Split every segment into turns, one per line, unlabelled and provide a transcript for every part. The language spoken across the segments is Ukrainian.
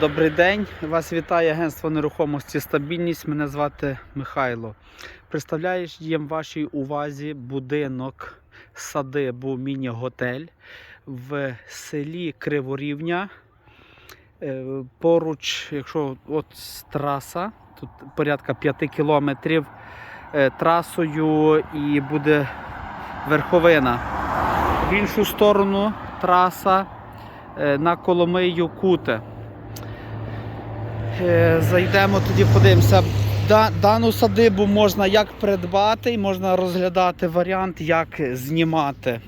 Добрий день, вас вітає агентство нерухомості Стабільність. Мене звати Михайло. Представляю їм вашій увазі будинок садибу міні-готель в селі Криворівня. Е, Поруч, якщо от траса, тут порядка 5 кілометрів е, трасою і буде верховина. В іншу сторону траса е, на Коломию Куте. Е, Зайдемо тоді, подивимося. Дану садибу можна як придбати, і можна розглядати варіант, як знімати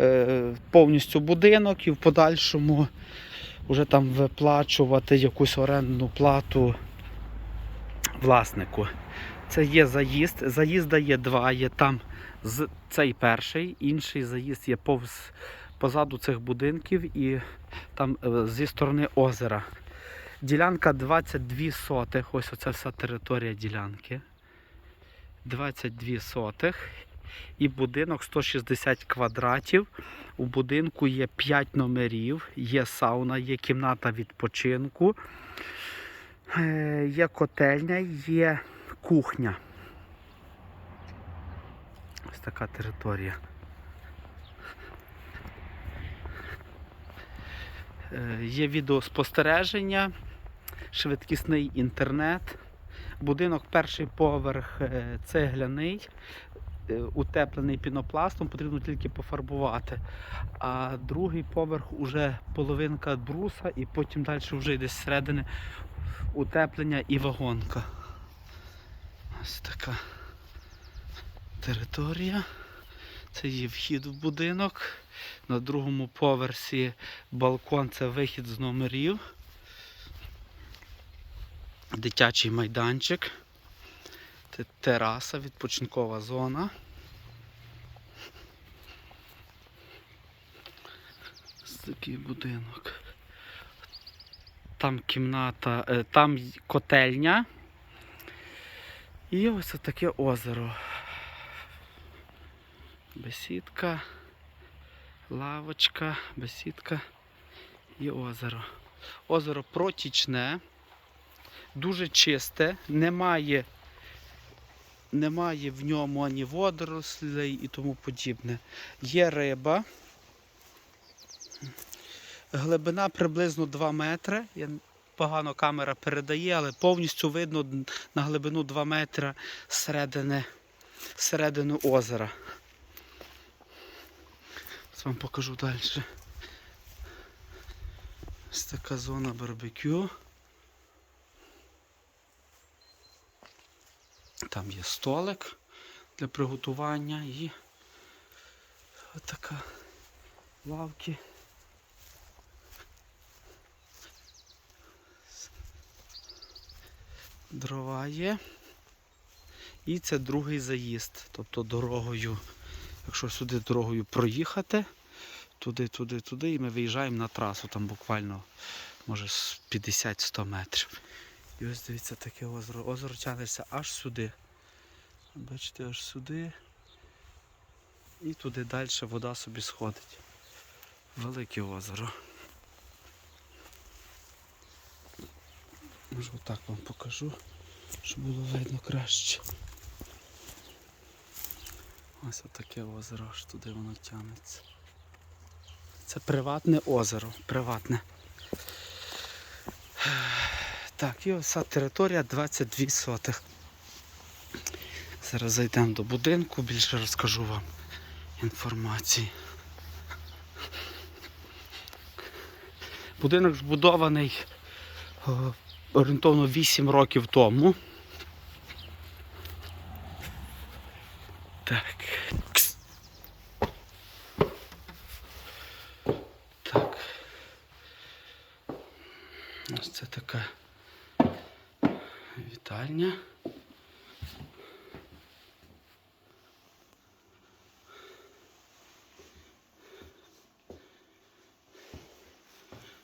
е, повністю будинок і в подальшому вже там виплачувати якусь орендну плату власнику. Це є заїзд. Заїзда є два. Є там цей перший, інший заїзд є повз позаду цих будинків і там е, зі сторони озера. Ділянка 22 сотих. Ось оця вся територія ділянки. 22 сотих. І будинок 160 квадратів. У будинку є 5 номерів, є сауна, є кімната відпочинку, е, є котельня, є кухня. Ось така територія. Е, Є відеоспостереження, швидкісний інтернет. Будинок перший поверх е, цегляний, е, утеплений пінопластом, потрібно тільки пофарбувати. А другий поверх уже половинка бруса і потім далі вже йде зсередини утеплення і вагонка. Ось така територія. Це є вхід в будинок. На другому поверсі балкон це вихід з номерів. Дитячий майданчик. Тераса, відпочинкова зона. Ось такий будинок. Там кімната, е, там котельня. І ось таке озеро. Бесідка, лавочка, бесідка і озеро. Озеро протічне, дуже чисте, немає, немає в ньому ані водорослей і тому подібне. Є риба. Глибина приблизно 2 метри. Я погано камера передає, але повністю видно на глибину 2 метри середини, середину озера. Ось вам покажу далі. Ось така зона барбекю. Там є столик для приготування і отака лавки. Дрова є. І це другий заїзд. Тобто дорогою, якщо сюди дорогою проїхати, туди, туди, туди, і ми виїжджаємо на трасу, там буквально може 50-100 метрів. І ось дивіться таке озеро. Озеро тягнеться аж сюди. Бачите, аж сюди. І туди далі вода собі сходить. Велике озеро. Може отак вам покажу, щоб було видно краще. Ось отаке озеро, аж туди воно тягнеться. Це приватне озеро, приватне. Так, і ось територія 22 сотих. Зараз зайдемо до будинку, більше розкажу вам інформації. Будинок збудований орієнтовно 8 років тому. Так.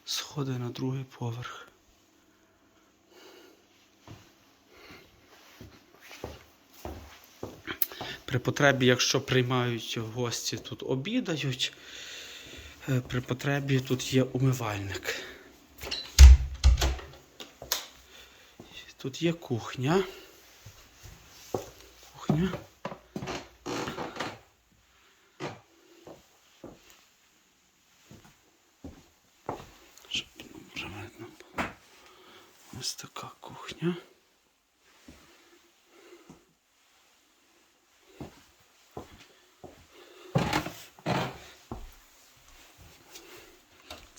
сходи на другий поверх. При потребі, якщо приймають гості, тут обідають, е, при потребі тут є умивальник. Тут є кухня. Кухня.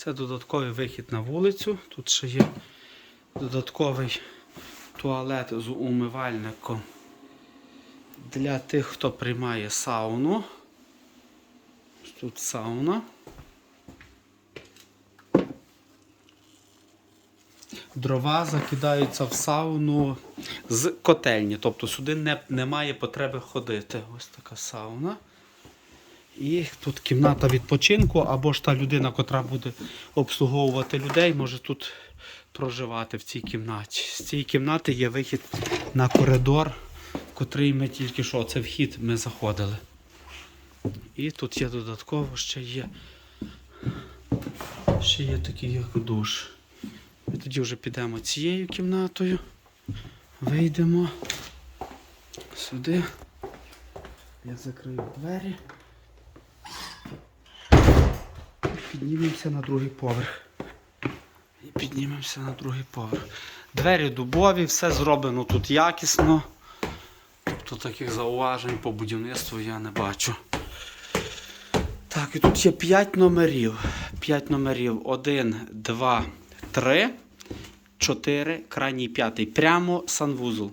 Це додатковий вихід на вулицю. Тут ще є додатковий туалет з умивальником для тих, хто приймає сауну. Тут сауна. Дрова закидаються в сауну з котельні, тобто сюди не, немає потреби ходити. Ось така сауна. І тут кімната відпочинку, або ж та людина, котра буде обслуговувати людей, може тут проживати в цій кімнаті. З цієї кімнати є вихід на коридор, в котрий ми тільки що, це вхід ми заходили. І тут є додатково ще є. Ще є такий як душ. Ми тоді вже підемо цією кімнатою. Вийдемо сюди. Я закрию двері. І піднімемося на другий поверх. І піднімемося на другий поверх. Двері дубові, все зроблено тут якісно. Тобто таких зауважень по будівництву я не бачу. Так, і тут є 5 номерів. 5 номерів. 1, 2, 3, 4, крайній п'ятий. Прямо санвузол.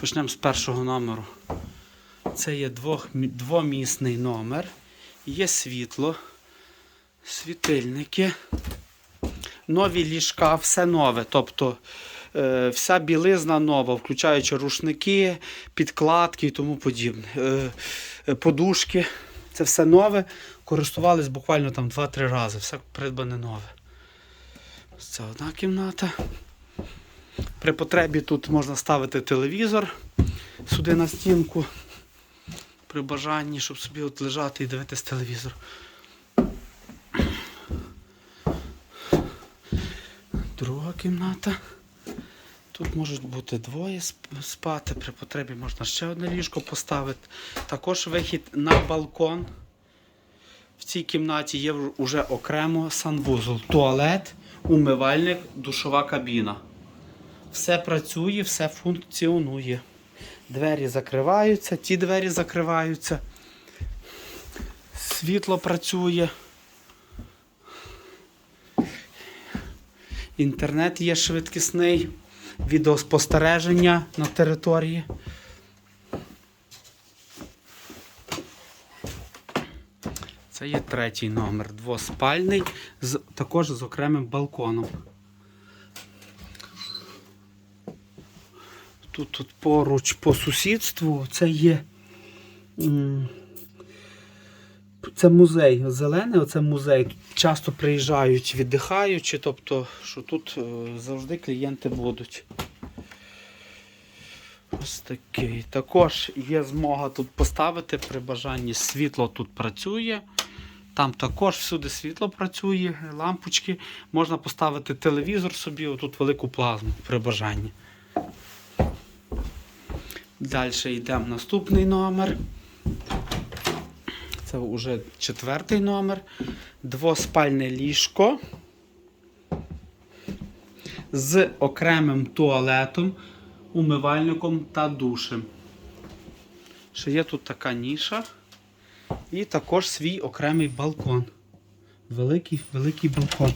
Почнемо з першого номеру. Це є двох, двомісний номер. Є світло, світильники, нові ліжка, все нове. Тобто е, вся білизна нова, включаючи рушники, підкладки і тому подібне. Е, е, подушки. Це все нове. Користувались буквально там 2-3 рази. Все придбане нове. Це одна кімната. При потребі тут можна ставити телевізор сюди на стінку. При бажанні, щоб собі от лежати і дивитись телевізор. Друга кімната. Тут можуть бути двоє спати. При потребі можна ще одне ліжко поставити. Також вихід на балкон. В цій кімнаті є вже окремо санвузол, туалет, умивальник, душова кабіна. Все працює, все функціонує. Двері закриваються, ті двері закриваються. Світло працює. Інтернет є швидкісний, відеоспостереження на території. Це є третій номер, двоспальний, з, також з окремим балконом. Тут, тут поруч по сусідству це є. м, Це музей зелений, оце музей. Тут часто приїжджають віддихаючи, тобто, що тут е, завжди клієнти будуть. Ось такий. Також є змога тут поставити при бажанні світло тут працює. Там також всюди світло працює, лампочки. Можна поставити телевізор собі, отут велику плазму при бажанні. Далі йдемо наступний номер. Це вже четвертий номер. Двоспальне ліжко з окремим туалетом, умивальником та душем. Ще є тут така ніша. І також свій окремий балкон. Великий, великий балкон.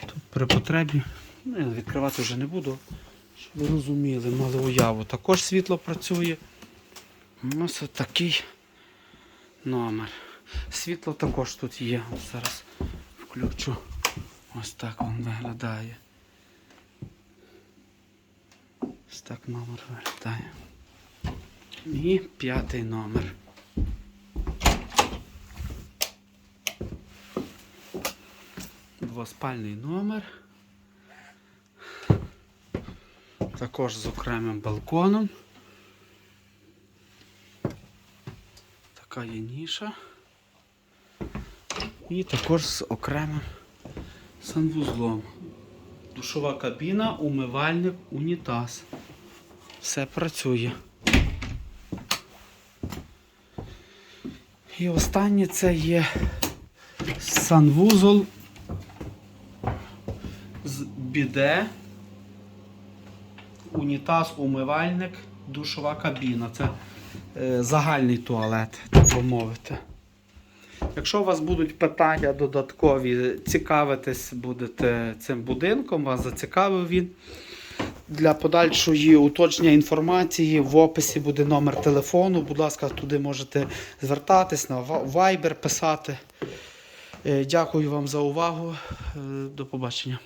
Тут при потребі. Ну, відкривати вже не буду. Щоб ви розуміли, мали уяву. Також світло працює. Ось такий номер. Світло також тут є. Ось зараз включу. Ось так він виглядає. Ось так номер виглядає. І п'ятий номер. Двоспальний номер. Також з окремим балконом. Така є ніша. І також з окремим санвузлом. Душова кабіна, умивальник, унітаз. Все працює. І останнє це є санвузол з біде, унітаз, умивальник, душова кабіна. Це загальний туалет, так би мовити. Якщо у вас будуть питання додаткові, цікавитись будете цим будинком, вас зацікавив він. Для подальшої уточнення інформації в описі буде номер телефону. Будь ласка, туди можете звертатись на Viber писати. Е, Дякую вам за увагу. Е, До побачення.